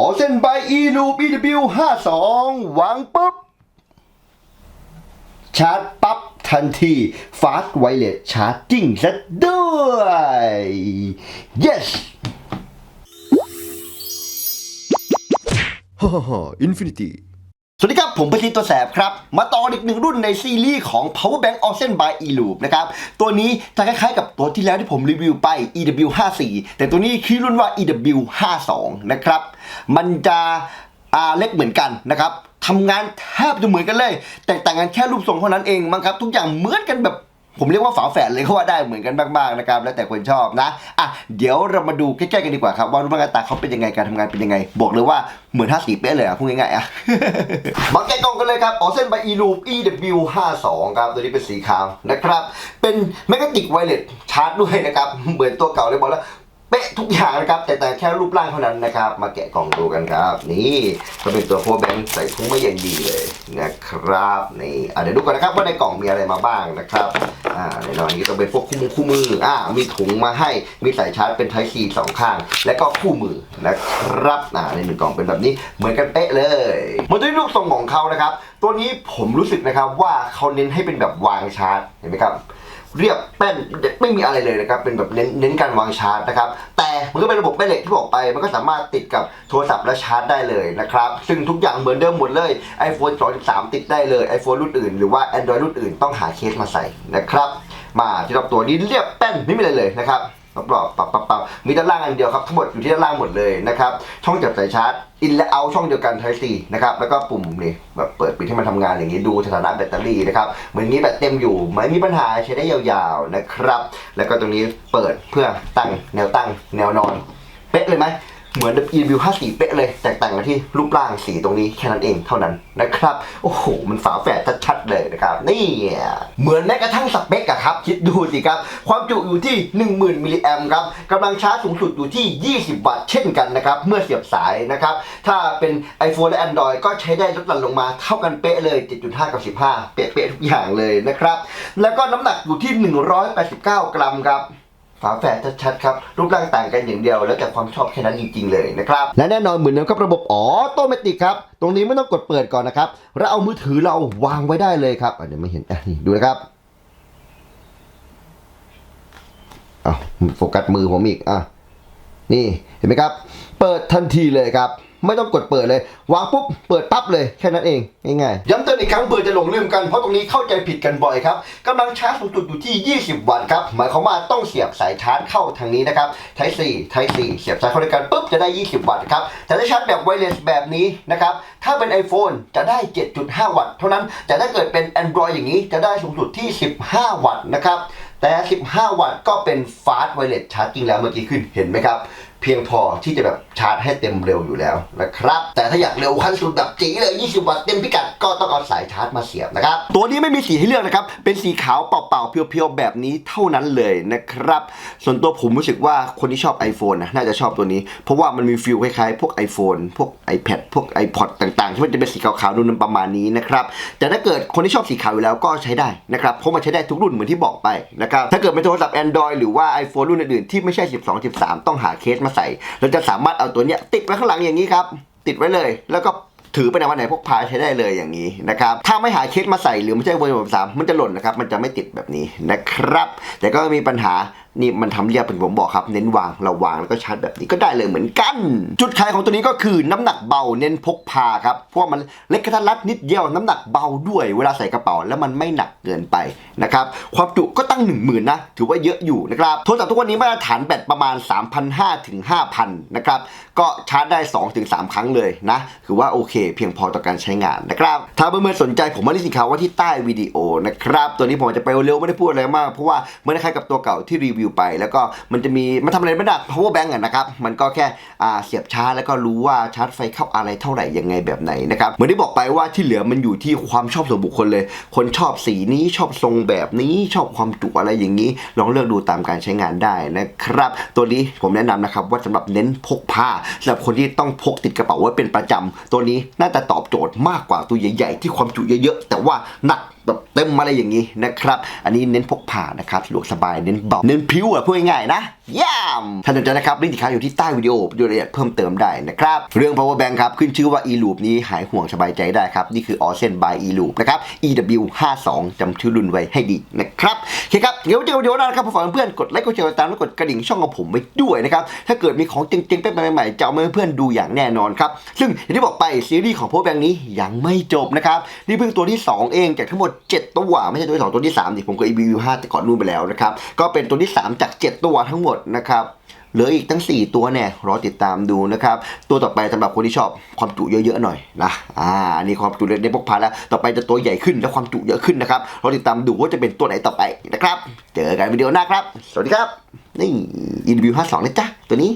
อเส้นใบอีลูบีดิวห้าสองวางปุ๊บ ชาร์จปั๊บทันที Fast Wireless Charging ซะด้วย yes ฮ่าฮ่าฮ่า Infinity วัสดีครับ ผมประชิตตัวแสบครับ มาต่ออีกหนึ่งรุ่นในซีรีส์ของ power bank o c e n by eloop นะครับ ตัวนี้จะคล้ายๆกับตัวที่แล้วที่ผมรีวิวไป ew 5 4แต่ตัวนี้คือรุ่นว่า ew 5 2นะครับ มันจะเล็กเหมือนกันนะครับทำงานแทบจะเหมือนกันเลย แต่ต่างกันแค่รูปทรงเท่านั้นเองมั้งครับ ทุกอย่างเหมือนกันแบบ ผมเรียกว่าฝาแฝดเลยก็ว่าได้เหมือนกันมากๆนะครับแล้วแต่คนชอบนะอะเดี๋ยวเรามาดูใกล้ๆกันดีกว่าครับว่ารูปร่างหน้าตาเขาเป็นยังไงการทำงานเป็นยังไง บอกเลยว่าเหมือนท่าสีเป๊ะเลยอะพูดง่ายๆอะมาแกะกล่องกันเลยครับอ๋อเส้นใบ e loop ew 5 2 ครับตัวนี้เป็นสีขาวนะครับเป็นแมกติกไวเลสชาร์จด้วยนะครับเหมือนตัวเก่าเลยบอกแล้ว ป๊ะทุกอย่างนะครับ แต่แต่แค่รูปร่างเท่านั้นนะครับ มาแกะกล่องดูกันครับ นี่ก็เป็นตัวโฟแบงใส่ถุงมาอย่างดีเลยนะครับนี่เดี๋ยวดูกันนะครับว่าในกล่องมีอะไรมาบ้างนะครับอ่าแน่นอนนี้ต้องเป็นพวกคู่มือคู่มืออ่ามีถุงมาให้มีสายชาร์จเป็นไทซีสองข้าง และก็คู่มือนะครับอ่าในหนึ่งกล่องเป็นแบบนี้เหมือนกันเป๊ะเลยมาด้วยรูปทรงของเขานะครับ ตัวนี้ผมรู้สึกนะครับว่าเขาเน้นให้เป็นแบบวางชาร์จเห็นไหมครับ เรียบแป้นไม่มีอะไรเลยนะครับเป็นแบบเน้นเน้นการวางชาร์จนะครับแต่มันก็เป็นระบบแม่เหล็กที่บอกไป มันก็สามารถติดกับโทรศัพท์และชาร์จได้เลยนะครับซึ่งทุกอย่างเหมือนเดิมหมดเลย iPhone 13ติดได้เลย iPhone รุ่นอื่นหรือว่า Android รุ่นอื่นต้องหาเคสมาใส่นะครับมาที่รอบตัวนี้เรียบแป้นไม่มีอะไรเลยนะครับ รอบๆปับปับปับมีด้านล่างอันเดียวครับ ทั้งหมดอยู่ที่ด้านล่างหมดเลยนะครับ ช่องจับสายชาร์จอินและเอาช่องเดียวกันไทซีนะครับ แล้วก็ปุ่มนี่แบบเปิดปิดให้มันทำงานอย่างนี้ดูสถานะแบตเตอรี่นะครับ เหมือนนี้แบตเต็มอยู่ไม่มีปัญหาใช้ได้ยาวๆนะครับ แล้วก็ตรงนี้เปิดเพื่อตั้งแนวตั้งแนวนอน เป๊ะเลยไหม เหมือน EW 54 เป๊ะเลย แตกต่างกันที่รูปร่างสีตรงนี้แค่นั้นเองเท่านั้นนะครับ โอ้โห มันฝาแฝดชัดๆเลยนะครับ นี่ เหมือนแม้กระทั่งสเปคอะครับ คิดดูสิครับ ความจุอยู่ที่ 10,000มิลลิแอมครับกำลังชาร์จสูงสุดอยู่ที่ 20 วัตต์เช่นกันนะครับ เมื่อเสียบสายนะครับ ถ้าเป็น iPhone และ Android ก็ใช้ได้ลดหลั่นลงมาเท่ากันเป๊ะเลย 7.5 กับ 15 เป๊ะๆทุกอย่างเลยนะครับ แล้วก็น้ำหนักอยู่ที่ 189 กรัมครับ ฝาแฝดชัดๆครับรูปร่างต่างกันอย่างเดียว แล้วแต่ความชอบแค่นั้นจริง ๆ เลยนะครับและแน่นอนเหมือนเดิมครับระบบออโตเมติกครับตรงนี้ไม่ต้องกดเปิดก่อนนะครับเราเอามือถือเราวางไว้ได้เลยครับเดี๋ยวไม่เห็นอะนี่ดูนะครับเอาโฟกัสมือผมอีกอะนี่เห็นไหมครับ เปิดทันทีเลยครับ ไม่ต้องกดเปิดเลยวางปุ๊บเปิดปั๊บเลยแค่นั้นเองง่ายๆย้ำเตือนอีกครั้งเผื่อจะหลงลืมกันเพราะตรงนี้เข้าใจผิดกันบ่อยครับกำลังชาร์จสูงสุดอยู่ที่ 20 วัตต์ครับหมายความว่าต้องเสียบสายชาร์จเข้าทางนี้นะครับ Type C Type C เสียบสายเข้าด้วยกันปุ๊บจะได้ 20 วัตต์ครับแต่ถ้าชาร์จแบบไวเลสแบบนี้นะครับถ้าเป็น iPhone จะได้ 7.5 วัตต์เท่านั้นแต่ถ้าเกิดเป็น Android อย่างนี้จะได้สูงสุดที่ 15 วัตต์นะครับแต่ 15 วัตต์ก็เป็น Fast Wireless Charging แล้วเมื่อกี้ขึ้นเห็นไหมครับ เพียงพอที่จะแบบชาร์จให้เต็มเร็วอยู่แล้วนะครับ แต่ถ้าอยากเร็วขั้นสุดแบบจีเลย 20 วัตต์เต็มพิกัดก็ต้องเอาสายชาร์จมาเสียบนะครับ ตัวนี้ไม่มีสีให้เลือกนะครับ เป็นสีขาวเปล่าๆ เพียวๆ แบบนี้เท่านั้นเลยนะครับ ส่วนตัวผมรู้สึกว่าคนที่ชอบ iPhone นะน่าจะชอบตัวนี้ เพราะว่ามันมีฟิลคล้ายๆ พวก iPhone พวก iPad พวก iPod ต่างๆ ที่มันจะเป็นสีขาวๆดูนประมาณนี้นะครับแต่ถ้าเกิดคนที่ชอบสีขาวอยู่แล้วก็ใช้ได้นะครับเพราะมันใช้ได้ทุกรุ่นเหมือนที่บอกไปนะครับถ้าเกิดเป็นโทรศัพท์ Android หรือว่า iPhone รุ่นอื่นๆที่ไม่ใช่ 12 13 ต้องหาเคสมาใส่ เราจะสามารถเอาตัวเนี้ยติดไว้ข้างหลังอย่างนี้ครับ ติดไว้เลย แล้วก็ถือไปในวันไหนพกพาใช้ได้เลยอย่างนี้นะครับ ถ้าไม่หาเคสมาใส่หรือไม่ใช่เวอร์ชันสามมันจะหล่นนะครับ มันจะไม่ติดแบบนี้นะครับ แต่ก็มีปัญหา นี่มันทำเรียบเป็นผมบอกครับ เน้นวางเราวางแล้วก็ชาร์จแบบนี้ก็ได้เลยเหมือนกัน จุดขายของตัวนี้ก็คือน้ำหนักเบาเน้นพกพาครับเพราะว่ามันเล็กกระทัดรัดนิดเดียวน้ำหนักเบาด้วยเวลาใส่กระเป๋าแล้วมันไม่หนักเกินไปนะครับความจุก็ตั้ง 1 0,000นะถือว่าเยอะอยู่นะครับโทรศัพท์ทุกวันนี้มาตรฐานแบตประมาณ 3,500ถึง5,000นะครับก็ชาร์จได้ 2-3 ครั้งเลยนะคือว่าโอเค เพียงพอต่อการใช้งานนะครับถ้าเพื่อนๆสนใจผมมาลิงก์สินค้าว่าที่ใต้วิดีโอนะครับตัวนี้ผมจะไปเร็วไม่ได้พูดอะไรมากเพราะว่ามันคล้ายๆกับตัวเก่าที่รีวิวไป แล้วก็มันจะมีมันทำอะไรไม่ได้ power bank อะนะครับ มันก็แค่เสียบชาร์จแล้วก็รู้ว่าชาร์จไฟเข้าอะไรเท่าไหร่ยังไงแบบไหนนะครับเหมือนที่บอกไปว่าที่เหลือมันอยู่ที่ความชอบส่วนบุคคลเลย คนชอบสีนี้ชอบทรงแบบนี้ชอบความจุอะไรอย่างนี้ ลองเลือกดูตามการใช้งานได้นะครับ ตัวนี้ผมแนะนำนะครับว่าสำหรับเน้นพกพาสำหรับคนที่ต้องพกติดกระเป๋าไว้เป็นประจำตัวนี้น่าจะตอบโจทย์มากกว่าตัวใหญ่ ๆ ที่ความจุเยอะๆแต่ว่าหนัก แบบเต็มอะไรอย่างนี้นะครับ อันนี้เน้นพกผ่านะครับสะดวกสบายเน้นเบาเน้นผิวอะพูดง่ายๆนะย่ามถ้าสนใจนะครับลิงก์ที่ค้างอยู่ที่ใต้วิดีโอไปดูรายละเอียดเพิ่มเติมได้นะครับ เรื่อง power bank ครับ ขึ้นชื่อว่า e loop นี้หายห่วงสบายใจได้ครับ นี่คือ o s e n by e loop นะครับ ew 5 2จำชื่อรุ่นไว้ให้ดีนะครับโอเคครับเดี๋ยวเจอกันวิดีโอหน้านะครับฝากเพื่อนๆกดไลค์กดแชร์กดติดตามและกดกระดิ่งช่องของผมไว้ด้วยนะครับถ้าเกิดมีของเจ๋งๆไปใหม่ๆจะเอามาให้เพื่อนดูอย่างแน่นอนครับซึ่งอย่างที่บอกไปซีรีส์ของ power bank นี้ยังไม่จบนะครับนี่เพิ่งตัวที่ 2 เองจากทั้งหมด 7 ตัวไม่ใช่ตัวที่สองตัวที่3นี่ผมก็ ew 5แต่ก่อนนู่นไปแล้วนะครับก็เป็นตัวที่ 3 จาก 7 ตัวทั้งหมดนะครับเหลืออีกทั้ง 4 ตัวเนี่ยรอติดตามดูนะครับตัวต่อไปสำหรับคนที่ชอบความจุเยอะๆหน่อยนะอ่าอันนี้ความจุเล็กได้พกพาแล้วต่อไปจะตัวใหญ่ขึ้นและความจุเยอะขึ้นนะครับรอติดตามดูว่าจะเป็นตัวไหนต่อไปนะครับ เจอกันวิดีโอหน้าครับ สวัสดีครับนี่อินวิว5 2นะจ๊ะตัวนี้